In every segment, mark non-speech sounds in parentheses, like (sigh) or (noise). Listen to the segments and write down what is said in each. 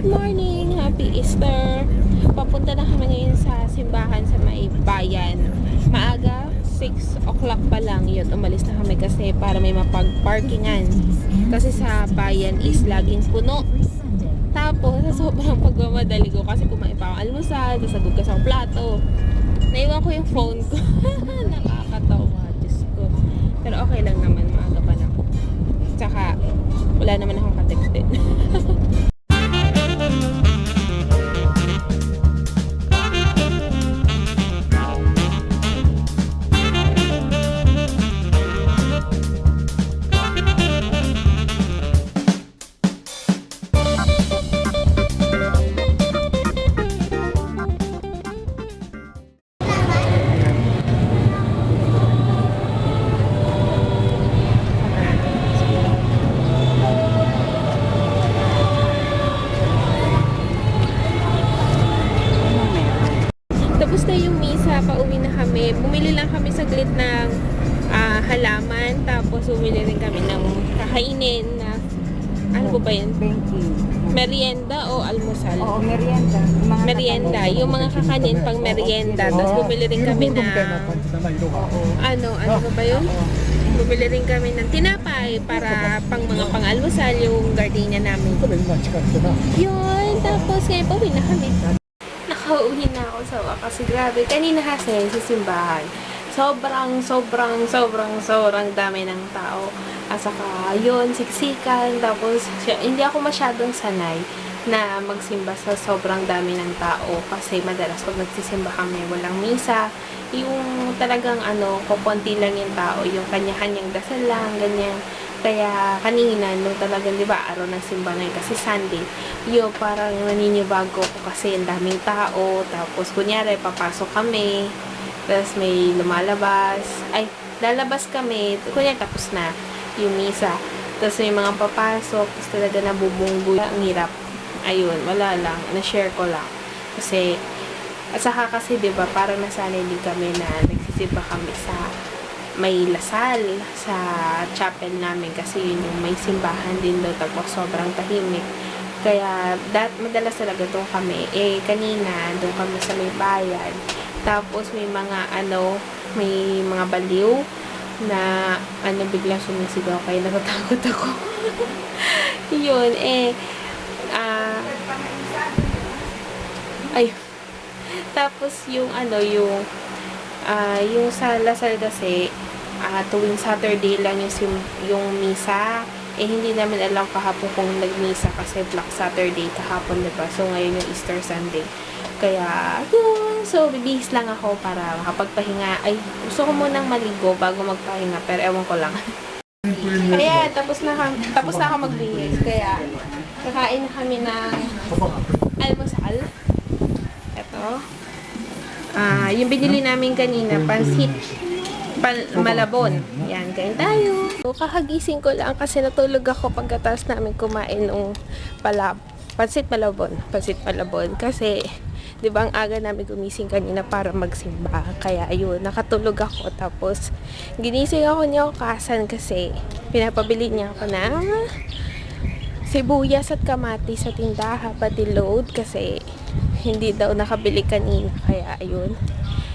Good morning! Happy Easter! Papunta na kami ngayon sa simbahan sa may bayan. Maaga, 6 o'clock pa lang yun. Umalis na kami kasi para may mapag-parkingan. Kasi sa bayan is laging puno. Tapos, sa sobrang pagmamadali ko kasi kumain pa akong almusal, tapos nagugas akong plato. Naiwan ko yung phone ko. (laughs) Nakakatawa, Diyos ko. Pero okay lang naman, maaga pa ako. Tsaka, wala naman akong ng ah, halaman, tapos bumili rin kami ng kakainin na, ano ba? Benki. Merienda o almusal? Oo, merienda. Yung Mga Merienda, yung mga kakanin pang merienda. Tapos bumili rin kami ng, ano, ano ba ba yun? Bumili rin kami ng tinapay para pang mga pang-almusal yung gardenia namin. Yun, tapos ngayon pauwi na kami. Nakauwi na ako sa wakas. Grabe, kanina kasi sa simbahan, sobrang, sobrang, sobrang, sobrang dami ng tao. At saka, yun, siksikan. Tapos, hindi ako masyadong sanay na magsimba sa sobrang dami ng tao. Kasi madalas pag nagsisimba kami, walang misa. Yung talagang ano, kukunti lang yung tao. Yung kanya-kanyang dasal lang, ganyan. Kaya kanina, nung talagang, di ba, araw ng simba ngayon, kasi Sunday, yun, parang naninibago ko kasi ang daming tao. Tapos, kunyari, papasok kami. Tapos, may lumalabas. Ay, lalabas kami. Kunyari, tapos na yung misa. Tapos, may mga papasok. Tapos, talaga nabubunggo. Ang hirap. Ayun, wala lang. Na-share ko lang. Kasi, at saka kasi, di ba, parang nasanay din kami na nagsisimba kami sa may lasal sa chapel namin kasi yun yung may simbahan din doon tapos sobrang tahimik kaya dat madalas talaga doon kami eh kanina doon kami sa may bayan tapos may mga ano may mga baliw na ano biglang sumisigaw kaya natatakot ako. (laughs) Yun eh ah ay tapos yung ano yung ah yung sa Lasal kasi ah tuwing Saturday lang yung yung misa eh hindi namin alam kahapon kung nagmisa kasi Black Saturday kahapon diba so ngayon yung Easter Sunday. Kaya yun so bibihis lang ako para makapagpahinga ay gusto ko munang maligo bago magpahinga pero ewan ko lang (laughs) kaya tapos na tapos na ako magbihis kaya kakain na kami ng almusal eto Ah, yung binili namin kanina, pansit pal malabon. Yan, kain tayo. So, kakagising ko lang kasi natulog ako pagkatapos namin kumain ng palab pansit malabon. Pansit malabon. Kasi, di ba ang aga namin gumising kanina para magsimba. Kaya, ayun, nakatulog ako. Tapos, ginising ako niya kasan kasi pinapabili niya ako ng sibuyas at kamatis sa tindahan pati load kasi hindi daw nakabili kanina kaya ayun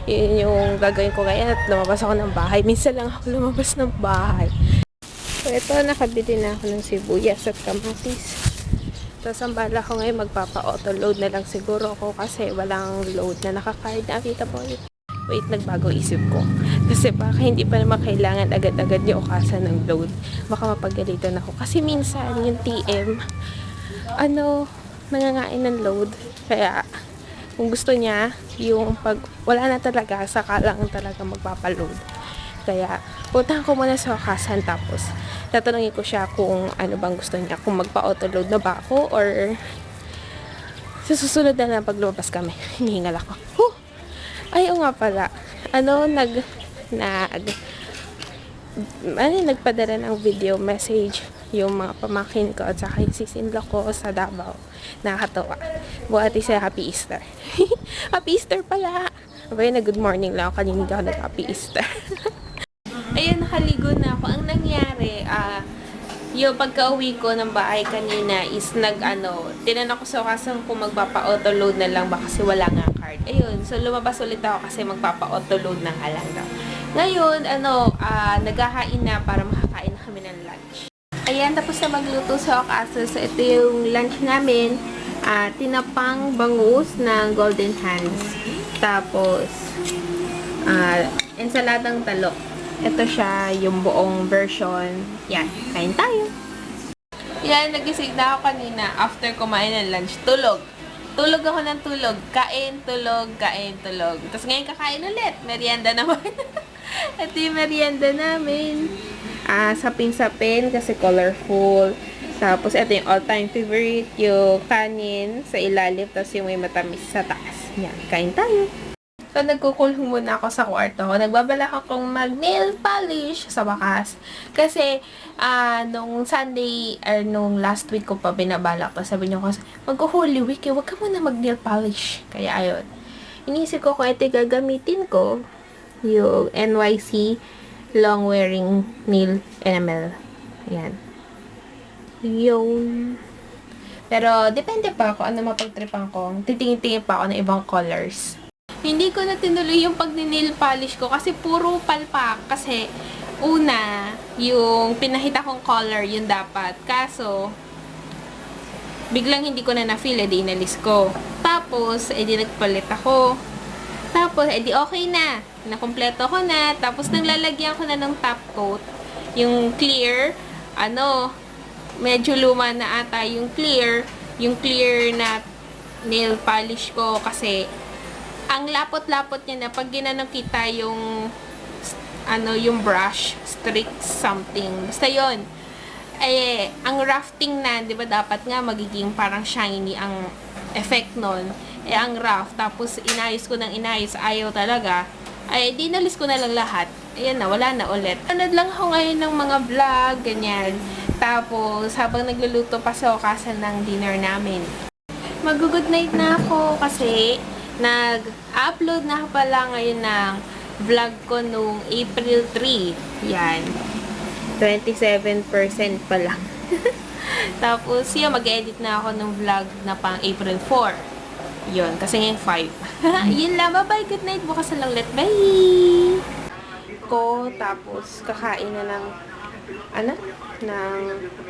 yun yung gagawin ko ngayon at lumabas ako ng bahay minsan lang ako lumabas ng bahay so ito nakabili na ako ng sibuyas at kamatis tapos ang bala ko ngayon magpapa-auto load na lang siguro ako kasi walang load na nakakard nakita po wait nagbago isip ko. Kasi baka hindi pa naman kailangan agad-agad yung ukasan ng load. Baka mapagalitan ako. Kasi minsan yung TM ano nangangain ng load. Kaya kung gusto niya yung pag wala na talaga saka lang talaga magpapaload kaya puntahan ko muna sa ukasan tapos tatanungin ko siya kung ano bang gusto niya kung magpa-auto load na ba ako or sa susunod na lang pag lumabas kami (laughs) hinihingal ako huh! ay oo nga pala ano nag nag ano nagpadala ng video message yung mga pamakin ko at saka yung sisinlo ko sa Davao. Nakakatawa. Buhati sa Happy Easter. (laughs) Happy Easter pala! Abay na good morning lang ako. Kanina ako nag-Happy Easter. (laughs) Nakaligo na ako. Ang nangyari, ah, yung pagka-uwi ko ng bahay kanina is nag ano, tinanong ko sa kasan kung magpapa-auto load na lang ba kasi wala nga card. Ayun, so lumabas ulit ako kasi magpapa-auto load lang daw. Ngayon, ano, ah, naghahain na para makakain na kami ng lunch. Ayan, tapos na magluto sa okaso. So, ito yung lunch namin. Ah, tinapang bangus ng golden hands. Tapos, ah, ensaladang talok. Ito siya, yung buong version. Yan, kain tayo. Yan, nagising na ako kanina after kumain ng lunch. Tulog. Tulog ako ng tulog. Kain, tulog, kain, tulog. Tapos ngayon kakain ulit. Merienda naman. (laughs) Ito yung merienda namin. Ah, sapin-sapin kasi colorful. Tapos ito yung all-time favorite, yung kanin sa ilalim, tapos yung may matamis sa taas. Yan, kain tayo. So, nagkukulong muna ako sa kwarto. Nagbabalak akong mag-nail polish sa wakas. Kasi, ah, nung Sunday, or nung last week ko pa binabalak. Tapos sabi niyo ko, mag-Holy Week, eh, huwag ka muna mag-nail polish. Kaya, ayun. Inisip ko kung ito gagamitin ko, yung NYC long wearing nail enamel. Yan. Yung... Pero, depende pa ako ano mapagtripan ko. Titingin-tingin pa ako ng ibang colors. Hindi ko na tinuloy yung pag-nail polish ko kasi puro palpak. Kasi, una, yung pinahita kong color, yun dapat. Kaso, biglang hindi ko na na-feel, edi inalis ko. Tapos, edi nagpalit ako. Tapos, edi okay na. Nakompleto ko na. Tapos, naglalagyan ko na ng top coat. Yung clear, ano, medyo luma na ata yung clear. Yung clear na nail polish ko kasi ang lapot-lapot niya na pag ginanong kita yung ano yung brush strict something basta yon eh ang rafting na 'di ba dapat nga magiging parang shiny ang effect nun. Eh ang rough tapos inayos ko ng inayos ayaw talaga. Ay dinalis ko na lang lahat. Ayan na wala na ulit. Nanood lang ako ngayon ng mga vlog ganyan. Tapos habang nagluluto pa sa okasan ng dinner namin mag-good night na ako kasi nag-upload na pala ngayon ng vlog ko nung April 3. Yan. 27% pa lang. (laughs) Tapos, yun, mag-edit na ako ng vlog na pang April 4. Yun, kasi ngayon 5. (laughs) yun lang. Bye-bye. Good night. Bukas na lang ulit. Bye! Ko, tapos, kakain na ng, ano? Ng